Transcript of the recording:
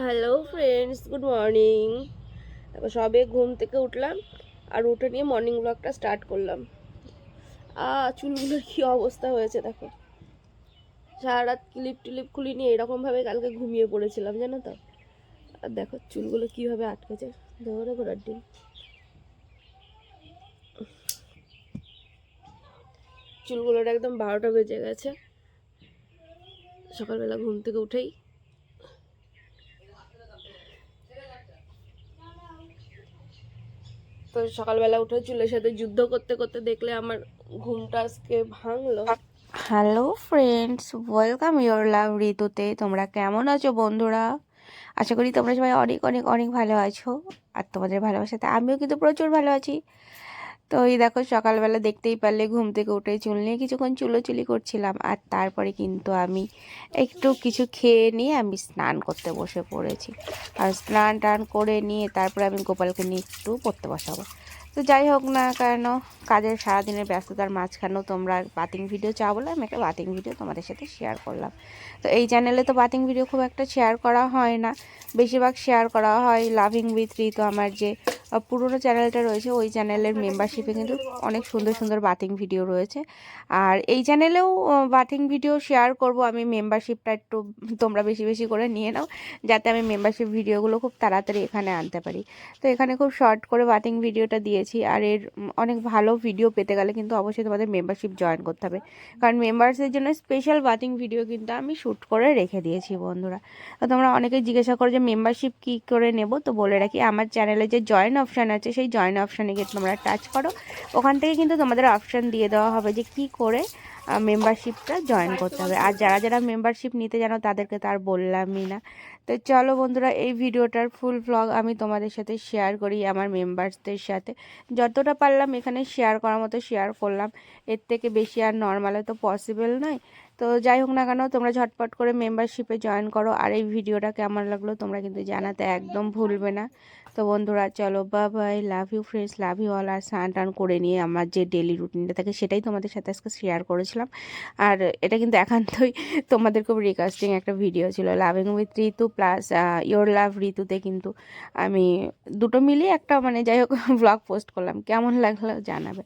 Hello friends good morning সবে ঘুম থেকে উঠলাম আর উঠে নিয়ে মর্নিং ব্লগটা স্টার্ট করলাম। আ, চুলগুলোর কী অবস্থা হয়েছে দেখো। সারা রাত ক্লিপ টিলিপ খুলি নিয়ে এরকমভাবে কালকে ঘুমিয়ে পড়েছিলাম, জানো তো? আর দেখো চুলগুলো কীভাবে আটকেছে। ধরে ঘোরার ডিম। চুলগুলোর একদম বারোটা বেজে গেছে। সকালবেলা ঘুম থেকে উঠেই তো সকালবেলা উঠে চুলের সাথে যুদ্ধ করতে করতে দেখলে আমার ঘুমটা আজকে ভাঙলো। Hello friends welcome your love ঋতুতে। তোমরা কেমন আছো, বন্ধুরা? আশা করি তোমরা সবাই অনেক অনেক অনেক ভালো আছো। আর তোমাদের ভালোবাসাতে আমিও কিন্তু প্রচুর ভালো আছি। তো এই দেখো সকালবেলা দেখতেই পারলে ঘুম থেকে উঠে চুল নিয়ে কিছুক্ষণ চুলোচুলি করছিলাম আর তারপরে কিন্তু আমি একটু কিছু খেয়ে নিয়ে আমি স্নান করতে বসে পড়েছি। আর স্নান টান করে নিয়ে তারপরে আমি গোপালকে নিয়ে একটু পড়তে বসাবো। তো যাই হোক না কেন, কাজের সারাদিনের ব্যস্ততার মাঝখানেও তোমরা বাতিং ভিডিও চাও বলে আমি একটা বাতিং ভিডিও তোমাদের সাথে শেয়ার করলাম। তো এই চ্যানেলে তো বাতিং ভিডিও খুব একটা শেয়ার করা হয় না। বেশিরভাগ শেয়ার করা হয় লাভিং উইথ তো আমার যে পুরোনো চ্যানেলটা রয়েছে, ওই চ্যানেলের মেম্বারশিপে কিন্তু অনেক সুন্দর সুন্দর বাতিং ভিডিও রয়েছে। আর এই চ্যানেলেও বাতিং ভিডিও শেয়ার করব, আমি মেম্বারশিপটা একটু তোমরা বেশি বেশি করে নিয়ে নাও, যাতে আমি মেম্বারশিপ ভিডিওগুলো খুব তাড়াতাড়ি এখানে আনতে পারি। তো এখানে খুব শর্ট করে বাতিং ভিডিওটা দিয়েছি আর এর অনেক ভালো ভিডিও পেতে গেলে কিন্তু অবশ্যই তোমাদের মেম্বারশিপ জয়েন করতে হবে। কারণ মেম্বার্সের জন্য স্পেশাল বাতিং ভিডিও কিন্তু আমি শ্যুট করে রেখে দিয়েছি বন্ধুরা। তো তোমরা অনেকে জিজ্ঞাসা করো যে মেম্বারশিপ কী করে নেব? তো বলে রাখি, আমার চ্যানেলে যে জয়েন অপশান আছে, সেই জয়েন অপশানে গিয়ে তোমরা টাচ করো। ওখান থেকে কিন্তু তোমাদের অপশান দিয়ে দেওয়া হবে যে কি করে মেম্বারশিপটা জয়েন করতে হবে। আর যারা যারা মেম্বারশিপ নিতে জানো, তাদেরকে তো আর বললামই না। তো চলো বন্ধুরা, এই ভিডিওটার ফুল ব্লগ আমি তোমাদের সাথে শেয়ার করি আমার মেম্বারসদের সাথে। যতটা পারলাম এখানে শেয়ার করার মতো শেয়ার করলাম। এর থেকে বেশি আর নর্মালে তো পসিবল নয়। তো যাই হোক না কেন, তোমরা ঝটপট করে মেম্বারশিপে জয়েন করো। আর এই ভিডিওটা কেমন লাগল তোমরা কিন্তু জানাতে একদম ভুলবে না। তো বন্ধুরা, চলো বা bye love you friends love you all আর স্নান টান করে নিয়ে আমার যে ডেলি রুটিনটা থাকে সেটাই তোমাদের সাথে আজকে শেয়ার করেছিলাম। আর এটা কিন্তু একান্তই তোমাদের খুব রিকোয়েস্টিং একটা ভিডিও ছিল। Loving with Ritu plus your love ঋতুতে কিন্তু আমি দুটো মিলিয়ে একটা মানে যাই হোক ব্লগ পোস্ট করলাম। কেমন লাগল জানাবে।